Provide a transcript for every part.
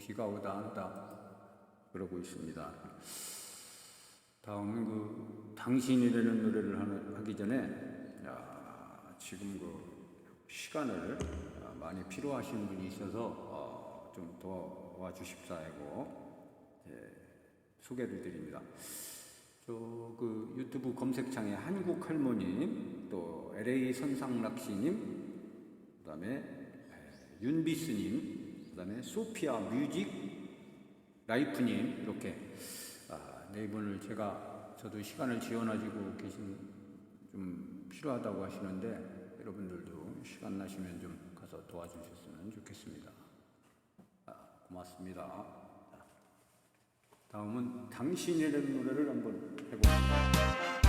비가 오다 안 오다 그러고 있습니다. 다음은 그 당신이라는 노래를 하기 전에 야, 지금 그 시간을 아, 많이 필요하신 분이 있어서 어, 좀 도와 주십사 하고 예, 소개를 드립니다. 저그 유튜브 검색창에 한국 할머님, 또 LA 선상락씨님, 그다음에 윤비스님, 그다음에 소피아 뮤직 라이프님 이렇게 아, 네 분을 제가 저도 시간을 지원하시고 계신 좀 필요하다고 하시는데 여러분들도 시간 나시면 좀 가서 도와주셨으면 좋겠습니다. 아, 고맙습니다. 다음은 당신이라는 노래를 한번 해보겠습니다.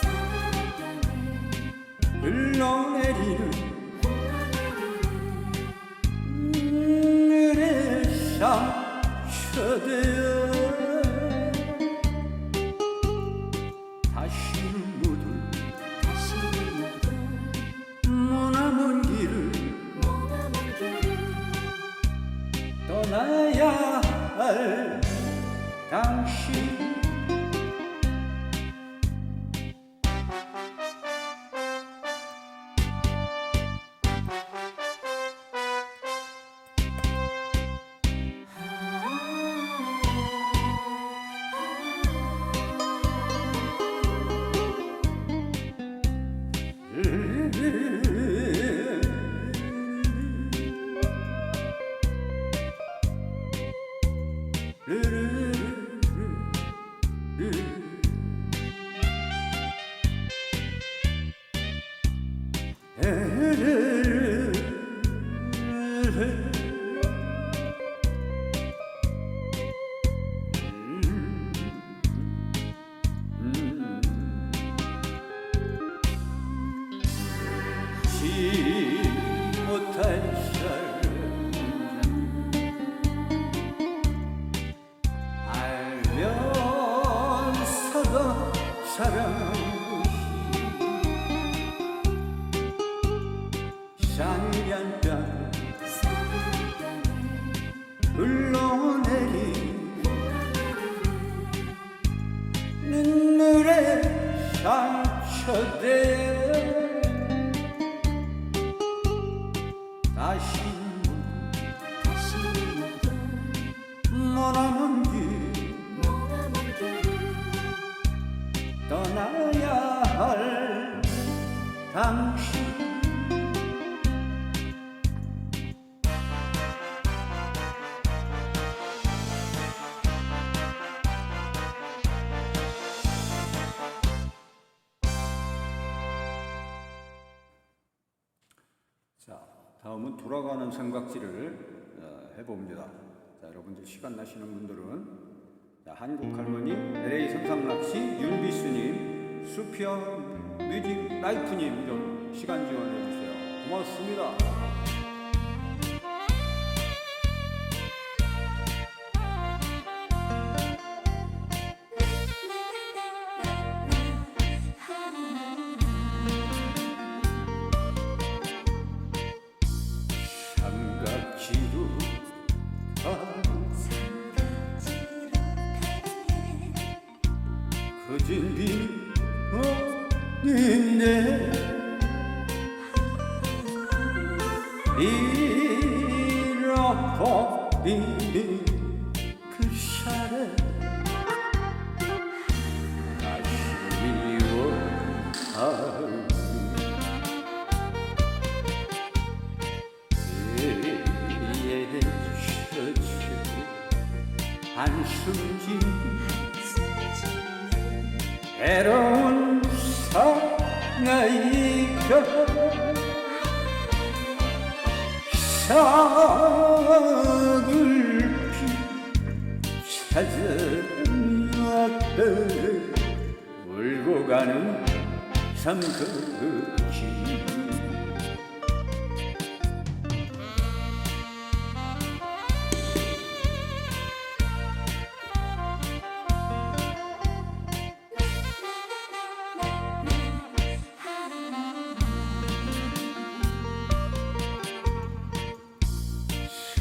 상냥감에 흘러내리는 눈의 상처되어 흘러내린 눈물에 상처되 돌아가는 삼각지를 어, 해봅니다. 자, 여러분들 시간 나시는 분들은 자, 한국 할머니, LA 삼삼낚시, 윤비수님, 수피아 뮤직 라이프님 좀 시간 지원해 주세요. 고맙습니다. 미워하니 그의 셔츠 한숨 짓는 애로운 사나이가 사글피 찾아왔다 울고 가는 삼각지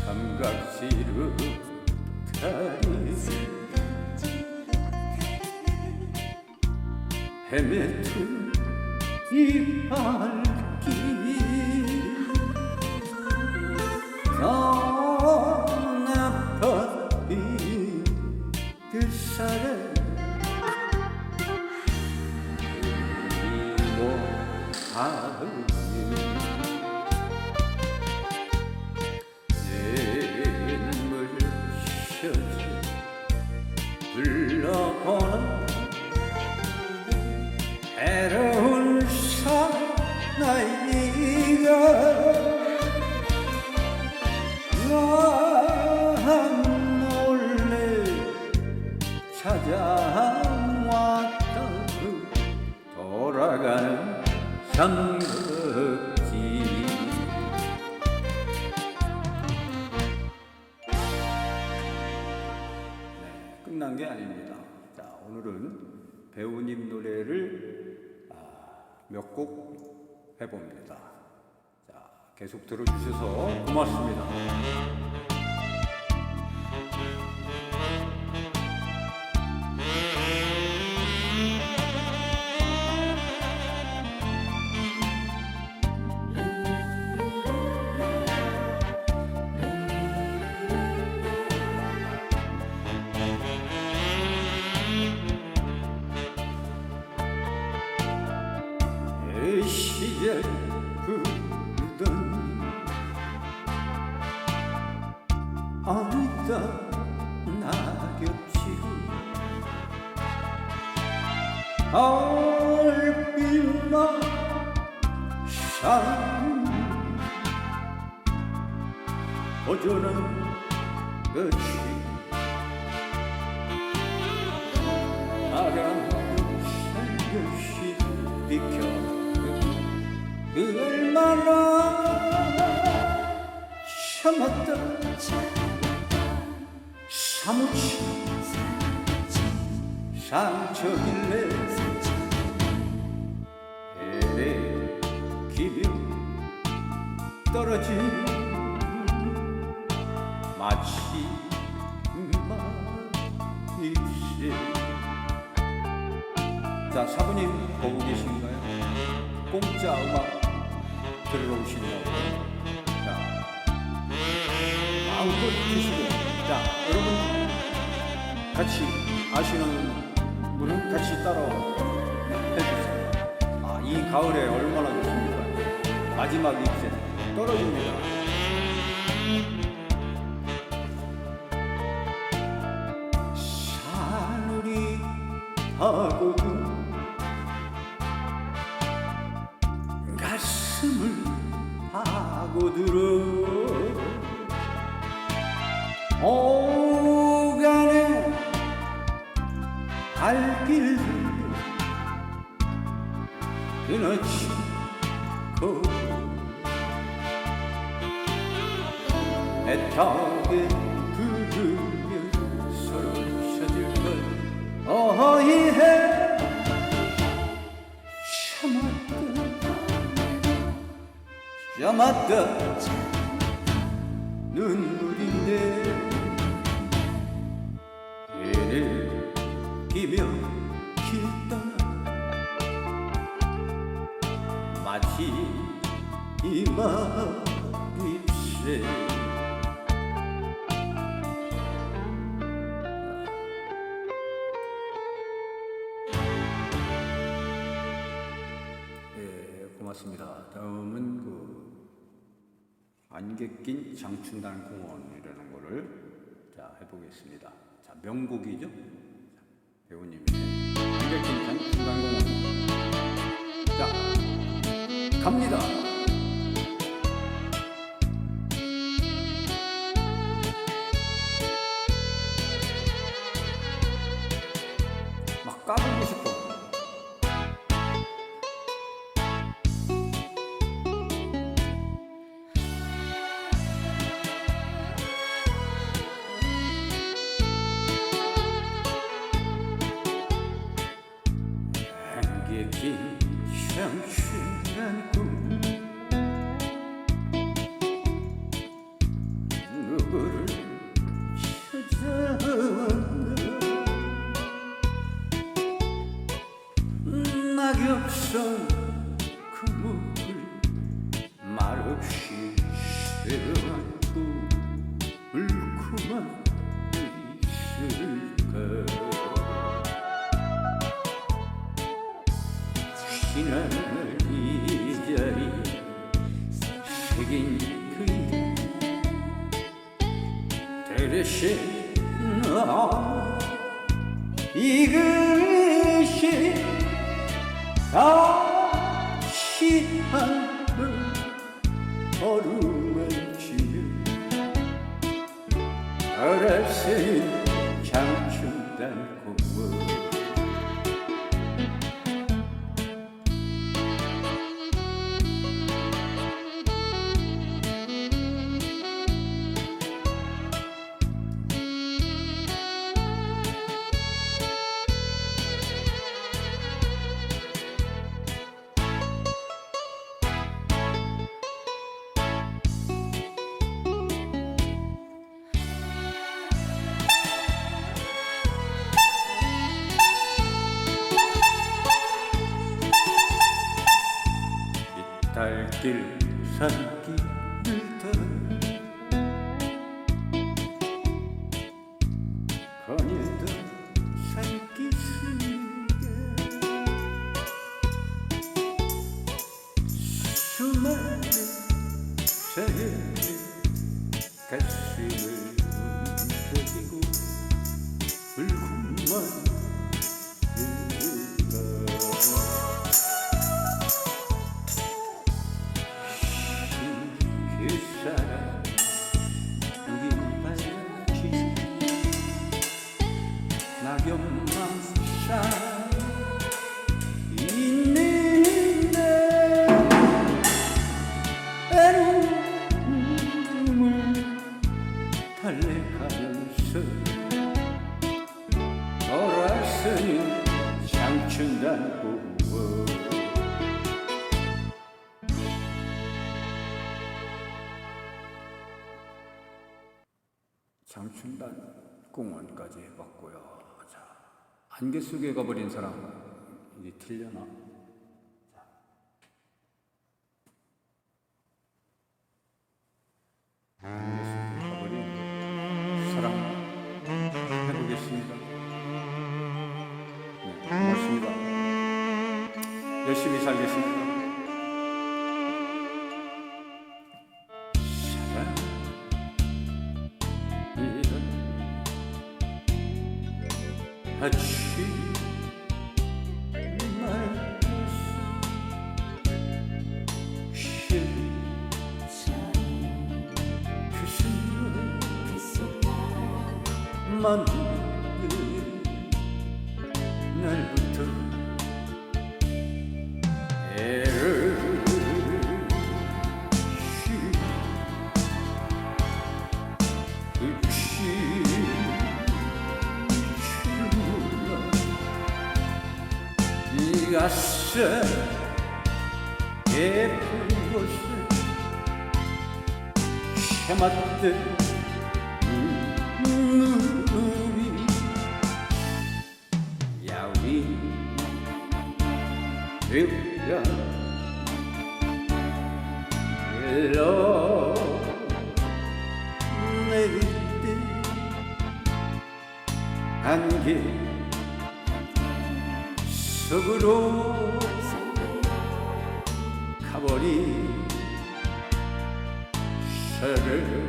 삼각지로 다리 헤매던 이발 배우님 노래를 아, 몇곡 해봅니다. 자, 계속 들어주셔서 고맙습니다. 상처길래 해내 기며 떨어진 마치 마입새 자 사부님 보고 계신가요? 공짜 음악 들으러 오시냐고 자 마음껏 드시고. 자 여러분 같이 아시는 분은 같이 따라 해주세요. 아, 이 가을에 얼마나 좋습니까? 마지막 잎새 떨어집니다. 사누리 하고도 가슴을 파고들어 갈길 끊어지. 고 애타게 부르며 서로 셔질 걸. 어이해. 참았다 참았다 눈물인데 얘를 기며 이마 잎새 예, 고맙습니다. 다음은 그 안개 낀 장춘단 공원이라는 거를 자 해보겠습니다. 자 명곡이죠. 자, 배우님의 안개 낀 장춘단 공원. 자 갑니다. 이탈길 산길을 따라 달래가면서 돌아서는 장춘단 공원 장춘단 공원까지 해봤고요 자, 안개 속에 가버린 사람 이제 틀려나? 자. 살겠습니다. 그순간 만 일년 일러 내릴 때 안개 속으로 가버린 새를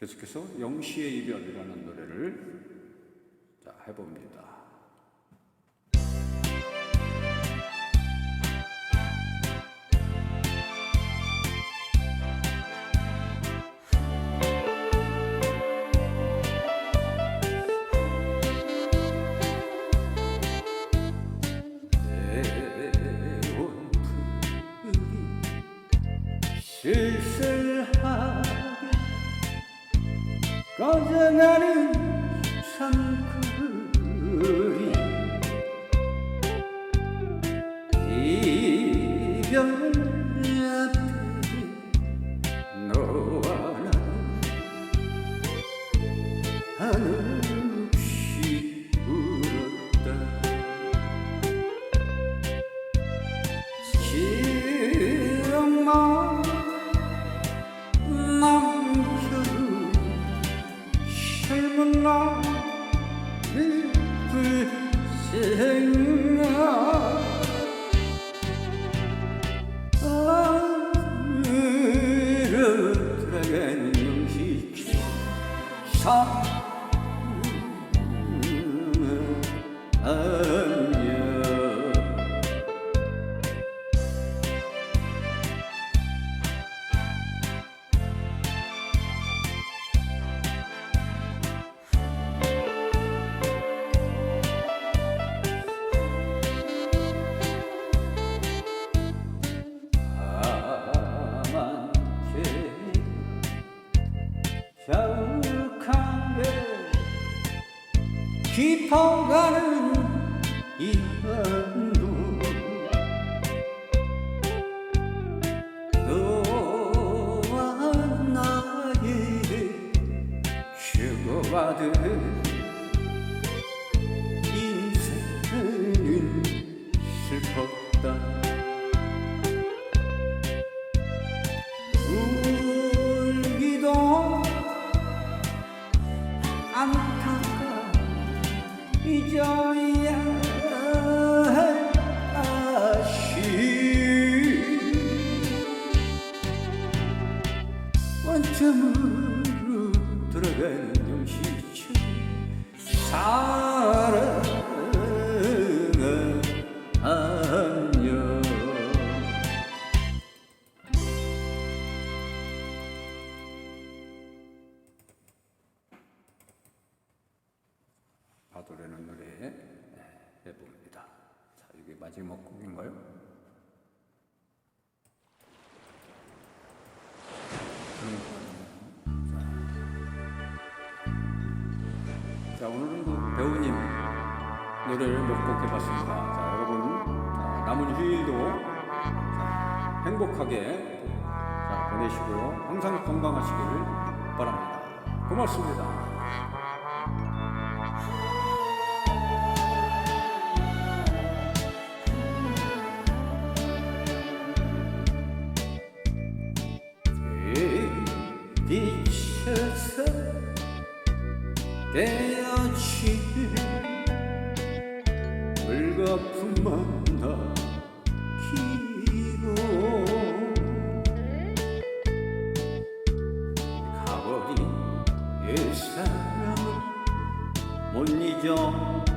계속해서 영시의 이별이라는 노래를 자, 해봅니다. 나는 참 그리 Amen. 자, 오늘은 그 배우님 노래를 몇곡 해봤습니다. 자, 여러분 자, 남은 휴일도 자, 행복하게 자, 보내시고 항상 건강하시기를 바랍니다. 고맙습니다. 못 잊어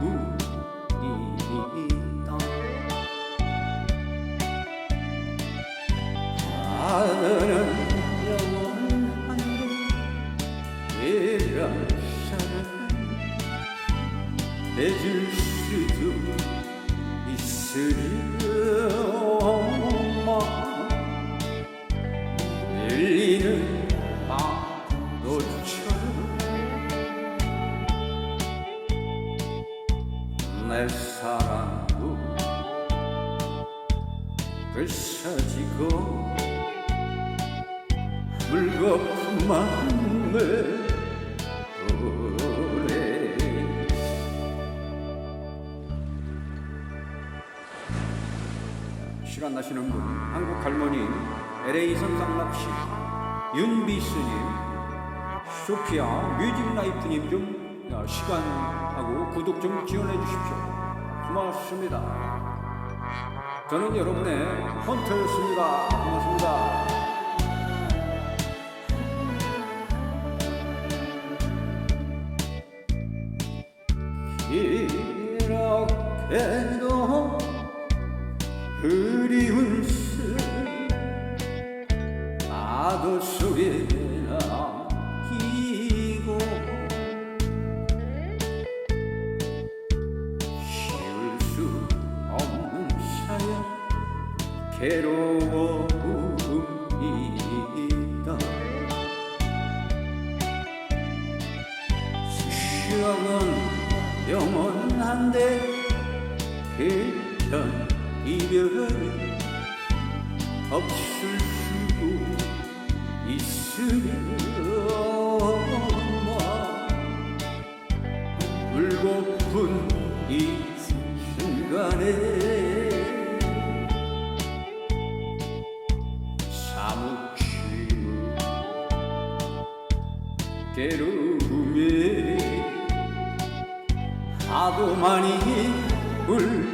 시간 나시는 분 한국 할머니 LA 선상 낚시 윤비스님 소피아 뮤직라이프님 좀 야, 시간하고 구독 좀 지원해 주십시오. 고맙습니다. 저는 여러분의 헌터였습니다. 고맙습니다 괴로움이다. 추억은 영원한데 그런 이별이 없을 수 있으려나? 울고픈 이 순간에 괴로움에 하도 많이 울